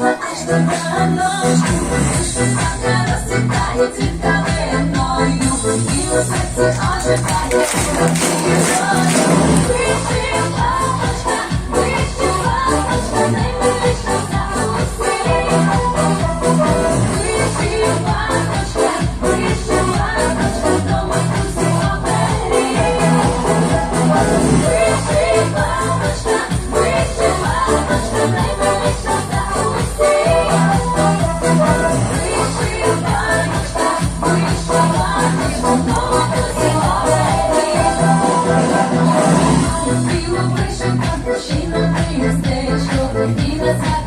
пахла аж до ночі, що завтра розцвітає цвітка виною, і у серці ожидає у містечко, і на